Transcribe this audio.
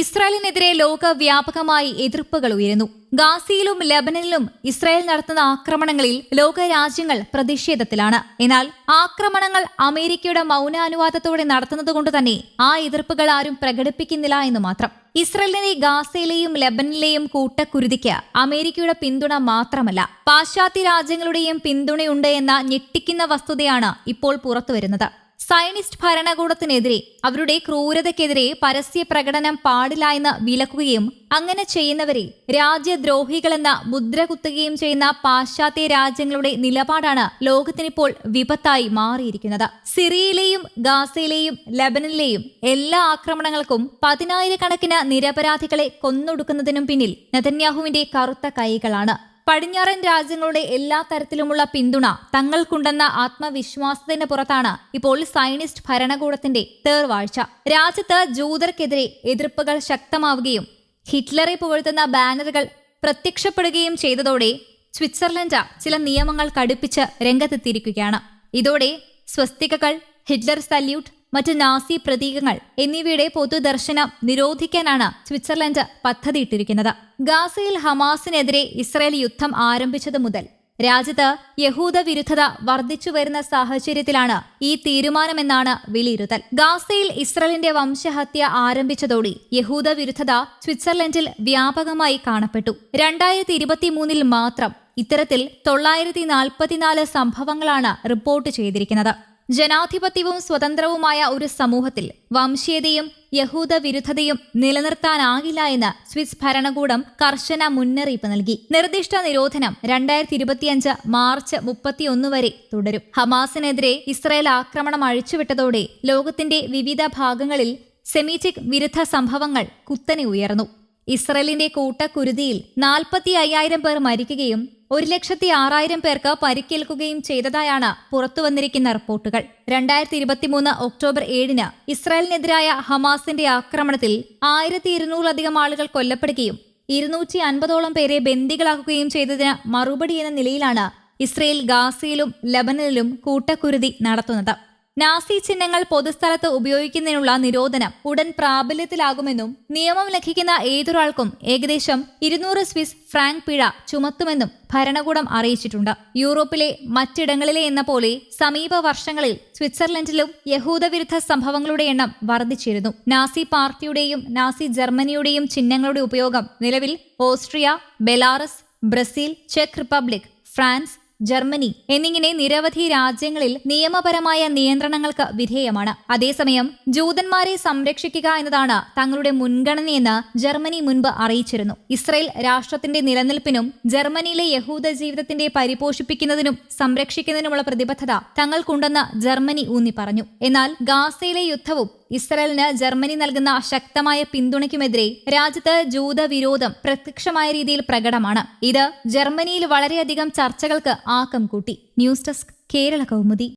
ഇസ്രായേലിനെതിരെ ലോകവ്യാപകമായി എതിർപ്പുകൾ ഉയരുന്നു. ഗാസയിലും ലബനനിലും ഇസ്രായേൽ നടത്തുന്ന ആക്രമണങ്ങളിൽ ലോകരാജ്യങ്ങൾ പ്രതിഷേധത്തിലാണ്. എന്നാൽ ആക്രമണങ്ങൾ അമേരിക്കയുടെ മൗനാനുവാദത്തോടെ നടത്തുന്നതുകൊണ്ട് തന്നെ ആ എതിർപ്പുകൾ ആരും പ്രകടിപ്പിക്കുന്നില്ല എന്ന് മാത്രം. ഇസ്രായേലിനെ ഗാസയിലെയും ലബനിലെയും കൂട്ടക്കുരുതിക്ക് അമേരിക്കയുടെ പിന്തുണ മാത്രമല്ല പാശ്ചാത്യ രാജ്യങ്ങളുടെയും പിന്തുണയുണ്ട് എന്ന ഞെട്ടിക്കുന്ന വസ്തുതയാണ് ഇപ്പോൾ പുറത്തുവരുന്നത്. സയനിസ്റ്റ് ഭരണകൂടത്തിനെതിരെ അവരുടെ ക്രൂരതയ്ക്കെതിരെ പരസ്യ പ്രകടനം പാടില്ല എന്ന് വിലക്കുകയും അങ്ങനെ ചെയ്യുന്നവരെ രാജ്യദ്രോഹികളെന്ന മുദ്ര കുത്തുകയും ചെയ്യുന്ന പാശ്ചാത്യ രാജ്യങ്ങളുടെ നിലപാടാണ് ലോകത്തിനിപ്പോൾ വിപത്തായി മാറിയിരിക്കുന്നത്. സിറിയയിലെയും ഗാസയിലെയും ലബനനിലെയും എല്ലാ ആക്രമണങ്ങൾക്കും പതിനായിരക്കണക്കിന് നിരപരാധികളെ കൊന്നൊടുക്കുന്നതിനും പിന്നിൽ നെതന്യാഹുവിന്റെ കറുത്ത കൈകളാണ്. പടിഞ്ഞാറൻ രാജ്യങ്ങളുടെ എല്ലാ തരത്തിലുമുള്ള പിന്തുണ തങ്ങൾക്കുണ്ടെന്ന ആത്മവിശ്വാസത്തിന് പുറത്താണ് ഇപ്പോൾ സൈനിസ്റ്റ് ഭരണകൂടത്തിന്റെ തേർവാഴ്ച രാജ്യത്ത് ജൂതർക്കെതിരെ എതിർപ്പുകൾ ശക്തമാവുകയും ഹിറ്റ്ലറെ പുകഴ്ത്തുന്ന ബാനറുകൾ പ്രത്യക്ഷപ്പെടുകയും ചെയ്തതോടെ സ്വിറ്റ്സർലൻഡ് ചില നിയമങ്ങൾ കടുപ്പിച്ച് രംഗത്തെത്തിയിരിക്കുകയാണ്. ഇതോടെ സ്വസ്തികകൾ ഹിറ്റ്ലർ സല്യൂട്ട് മറ്റ് നാസി പ്രതീകങ്ങൾ എന്നിവയുടെ പൊതുദർശനം നിരോധിക്കാനാണ് സ്വിറ്റ്സർലൻഡ് പദ്ധതിയിട്ടിരിക്കുന്നത്. ഗാസയിൽ ഹമാസിനെതിരെ ഇസ്രായേൽ യുദ്ധം ആരംഭിച്ചതു മുതൽ രാജ്യത്ത് യഹൂദ വിരുദ്ധത വർദ്ധിച്ചു വരുന്ന സാഹചര്യത്തിലാണ് ഈ തീരുമാനമെന്നാണ് വിലയിരുത്തൽ. ഗാസയിൽ ഇസ്രായേലിന്റെ വംശഹത്യ ആരംഭിച്ചതോടെ യഹൂദ വിരുദ്ധത സ്വിറ്റ്സർലൻഡിൽ വ്യാപകമായി കാണപ്പെട്ടു. രണ്ടായിരത്തി ഇരുപത്തിമൂന്നിൽ മാത്രം ഇത്തരത്തിൽ തൊള്ളായിരത്തി നാൽപ്പത്തിനാല് സംഭവങ്ങളാണ് റിപ്പോർട്ട് ചെയ്തിരിക്കുന്നത്. ജനാധിപത്യവും സ്വതന്ത്രവുമായ ഒരു സമൂഹത്തിൽ വംശീയതയും യഹൂദ വിരുദ്ധതയും നിലനിർത്താനാകില്ല എന്ന് സ്വിസ് ഭരണകൂടം കർശന മുന്നറിയിപ്പ് നൽകി. നിർദ്ദിഷ്ട നിരോധനം രണ്ടായിരത്തി ഇരുപത്തിയഞ്ച് മാർച്ച് മുപ്പത്തിയൊന്ന് വരെ തുടരും. ഹമാസിനെതിരെ ഇസ്രായേൽ ആക്രമണം അഴിച്ചുവിട്ടതോടെ ലോകത്തിന്റെ വിവിധ ഭാഗങ്ങളിൽ സെമിറ്റിക് വിരുദ്ധ സംഭവങ്ങൾ കുത്തനെ ഉയർന്നു. ഇസ്രയേലിന്റെ കൂട്ടക്കുരുതിയിൽ നാൽപ്പത്തി അയ്യായിരം പേർ മരിക്കുകയും ഒരു ലക്ഷത്തി ആറായിരം പേർക്ക് പരിക്കേൽക്കുകയും ചെയ്തതായാണ് പുറത്തുവന്നിരിക്കുന്ന റിപ്പോർട്ടുകൾ. രണ്ടായിരത്തി ഇരുപത്തിമൂന്ന് ഒക്ടോബർ ഏഴിന് ഇസ്രായേലിനെതിരായ ഹമാസിന്റെ ആക്രമണത്തിൽ ആയിരത്തി ഇരുന്നൂറിലധികം ആളുകൾ കൊല്ലപ്പെടുകയും ഇരുന്നൂറ്റി അൻപതോളം പേരെ ബന്ദികളാക്കുകയും ചെയ്തതിന് മറുപടി എന്ന നിലയിലാണ് ഇസ്രയേൽ ഗാസയിലും ലബനനിലും കൂട്ടക്കുരുതി നടത്തുന്നത്. നാസി ചിഹ്നങ്ങൾ പൊതുസ്ഥലത്ത് ഉപയോഗിക്കുന്നതിനുള്ള നിരോധനം ഉടൻ പ്രാബല്യത്തിലാകുമെന്നും നിയമം ലംഘിക്കുന്ന ഏതൊരാൾക്കും ഏകദേശം ഇരുന്നൂറ് സ്വിസ് ഫ്രാങ്ക് പിഴ ചുമത്തുമെന്നും ഭരണകൂടം അറിയിച്ചിട്ടുണ്ട്. യൂറോപ്പിലെ മറ്റിടങ്ങളിലെ എന്ന പോലെ സമീപ വർഷങ്ങളിൽ സ്വിറ്റ്സർലൻഡിലും യഹൂദവിരുദ്ധ സംഭവങ്ങളുടെ എണ്ണം വർദ്ധിച്ചിരുന്നു. നാസി പാർട്ടിയുടെയും നാസി ജർമ്മനിയുടെയും ചിഹ്നങ്ങളുടെ ഉപയോഗം നിലവിൽ ഓസ്ട്രിയ ബെലാറസ് ബ്രസീൽ ചെക്ക് റിപ്പബ്ലിക് ഫ്രാൻസ് ജർമ്മനി എന്നിങ്ങനെ നിരവധി രാജ്യങ്ങളിൽ നിയമപരമായ നിയന്ത്രണങ്ങൾക്ക് വിധേയമാണ്. അതേസമയം ജൂതന്മാരെ സംരക്ഷിക്കുക എന്നതാണ് തങ്ങളുടെ മുൻഗണനയെന്ന് ജർമ്മനി മുൻപ് അറിയിച്ചിരുന്നു. ഇസ്രയേൽ രാഷ്ട്രത്തിന്റെ നിലനിൽപ്പിനും ജർമ്മനിയിലെ യഹൂദ ജീവിതത്തിന്റെ പരിപോഷിപ്പിക്കുന്നതിനും സംരക്ഷിക്കുന്നതിനുമുള്ള പ്രതിബദ്ധത തങ്ങൾക്കുണ്ടെന്ന് ജർമ്മനി ഊന്നി പറഞ്ഞു എന്നാൽ ഗാസയിലെ യുദ്ധവും ഇസ്രയേലിന് ജർമ്മനി നൽകുന്ന ശക്തമായ പിന്തുണയ്ക്കുമെതിരെ രാജ്യത്ത് ജൂതവിരോധം പ്രത്യക്ഷമായ രീതിയിൽ പ്രകടമാണ്. ഇത് ജർമ്മനിയിൽ വളരെയധികം ചർച്ചകൾക്ക് ആക്കം കൂട്ടി. News desk Kerala Kaumudi.